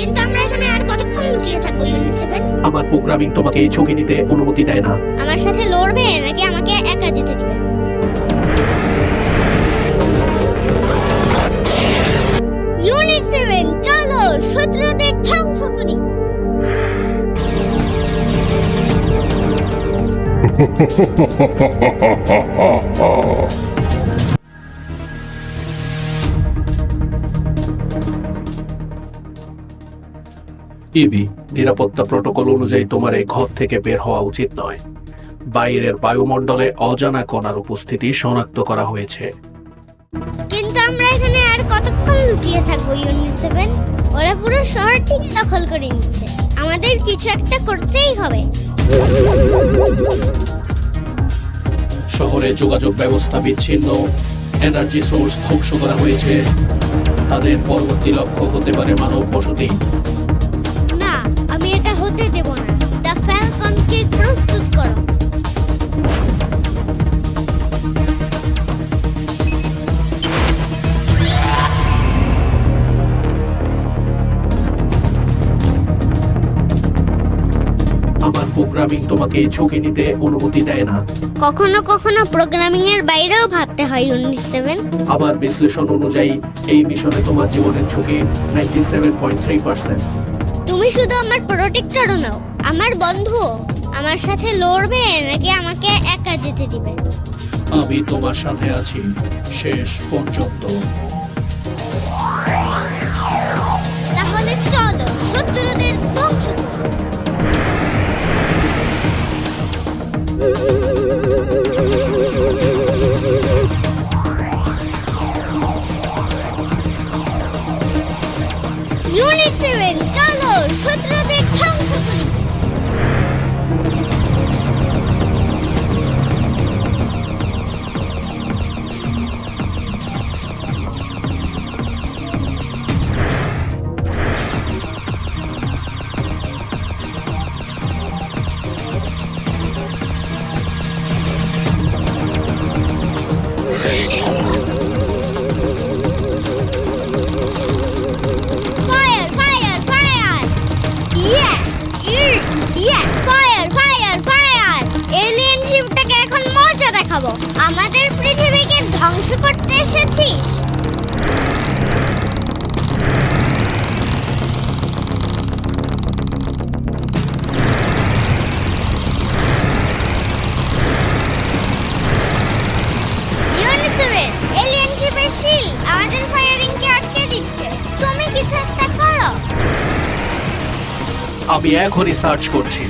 কিন্তু আমরা এখানে আর কতক্ষণ লুকিয়ে থাকব ইউনিট সেভেন আমার প্রোগ্রামিং তোমাকে এই ঝুঁকি নিতে অনুমতি দেয় না। আমার সাথে লড়বে নাকি আমাকে একা যেতে দিবে? ইউনিট সেভেন চলো শত্রুদের ধ্বংস করি। ইবি নিরাপত্তা প্রটোকল অনুযায়ী তোমার এই ঘর থেকে বের হওয়া উচিত নয়। বাইরের বায়ুমণ্ডলে অজানা কণার উপস্থিতি শনাক্ত করা হয়েছে। কিন্তু আমরা এখানে আর কতক্ষণ লুকিয়ে থাকব ইউনিট সেভেন ওরা পুরো শহরটি দখল করে নিচ্ছে। আমাদের কিছু একটা করতেই হবে। শহরে যোগাযোগ ব্যবস্থা বিচ্ছিন্ন এনার্জি সোর্স ধ্বংস করা হয়েছে। তাদের পরবর্তী লক্ষ্য হতে পারে মানব বসতি প্রোগ্রামিং তোমাকে ঝুঁকি নিতে অনুমতি দেয় না। কখনো কখনো প্রোগ্রামিং এর বাইরেও ভাবতে হয় ইউনিট সেভেন আমার বিশ্লেষণ অনুযায়ী এই মিশনে তোমার জীবনের ঝুঁকি ninety seven point three percent তুমি শুধু আমার প্রোটেক্টরও নাও আমার বন্ধু আমার সাথে লড়বে নাকি আমাকে একা যেতে দিবে? আমি তোমার সাথে আছি শেষ পর্যন্ত। ইউনিট সেভেন চলো শত্রুদের আমাদের পৃথিবীকে ধ্বংস করতে এসেছিস? তুমি কিছু একটা আমি এখনই সার্চ করছি।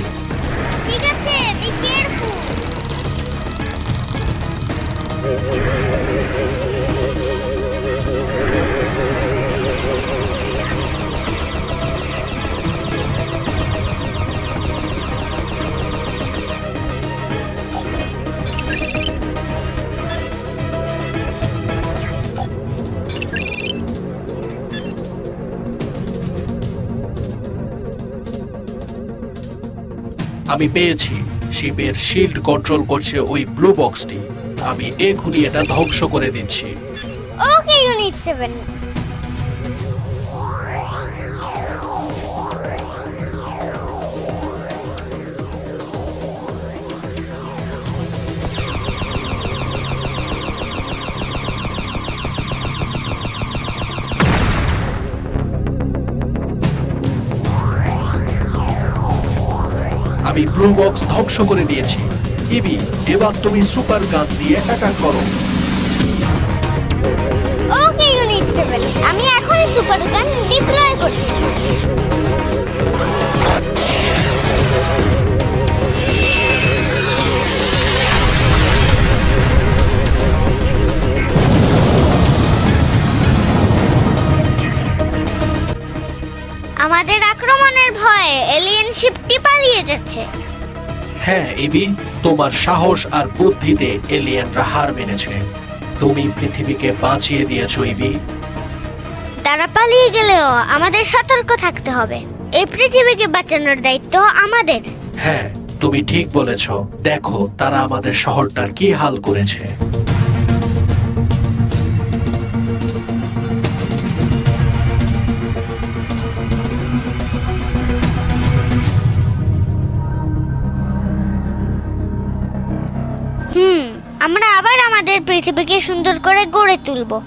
আমি পেয়েছি। শিপের শিল্ড কন্ট্রোল করছে ওই ব্লু বক্সটি আমি এখনই এটা ধ্বংস করে দিচ্ছি। ওকে ইউনিট সেভেন আমি ব্লু বক্স ধ্বংস করে দিয়েছি। ইবি, এবার তুমি সুপার গান দিয়ে অ্যাটাক করো। ওকে ইউনিট 7 আমি এখনই সুপার গান ডিপ্লয় করছি। আমাদের আক্রমণের ভয়ে এলিয়েন শিপটি পালিয়ে যাচ্ছে। হ্যাঁ ইবি তোমার সাহস আর বুদ্ধিতে এলিয়েনরা হার মেনেছে। তুমি পৃথিবীকে বাঁচিয়ে দিয়েছ ইবি তারা পালিয়ে গেলেও আমাদের সতর্ক থাকতে হবে। এই পৃথিবীকে বাঁচানোর দায়িত্ব আমাদের। হ্যাঁ তুমি ঠিক বলেছ। দেখো তারা আমাদের শহরটার কি হাল করেছে। আমরা আবার আমাদের পৃথিবীকে সুন্দর করে গড়ে তুলব।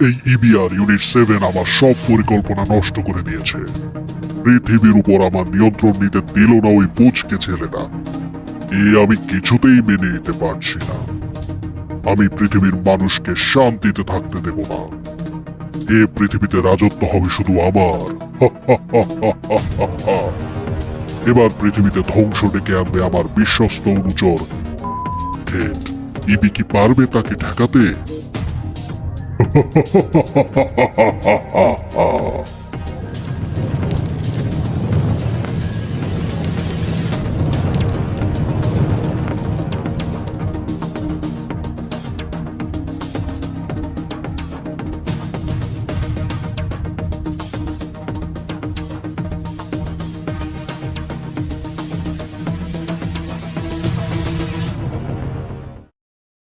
এই ইবিআর ইউনিট সেভেন আমার সব পরিকল্পনা নষ্ট করে দিয়েছে। পৃথিবীর উপর আমার নিয়ন্ত্রণ নিতে দিল না ওই পুচকে ছেলেটা। এ আমি কিছুতেই মেনে নিতে পারছি না। আমি পৃথিবীর মানুষকে শান্তিতে থাকতে দেব না। এ পৃথিবীতে রাজত্ব হবে শুধু আমার। এবার পৃথিবীতে ধ্বংস ডেকে আনবে আমার বিশ্বস্ত অনুচর। ইবি কি পারবে তাকে ঠেকাতে?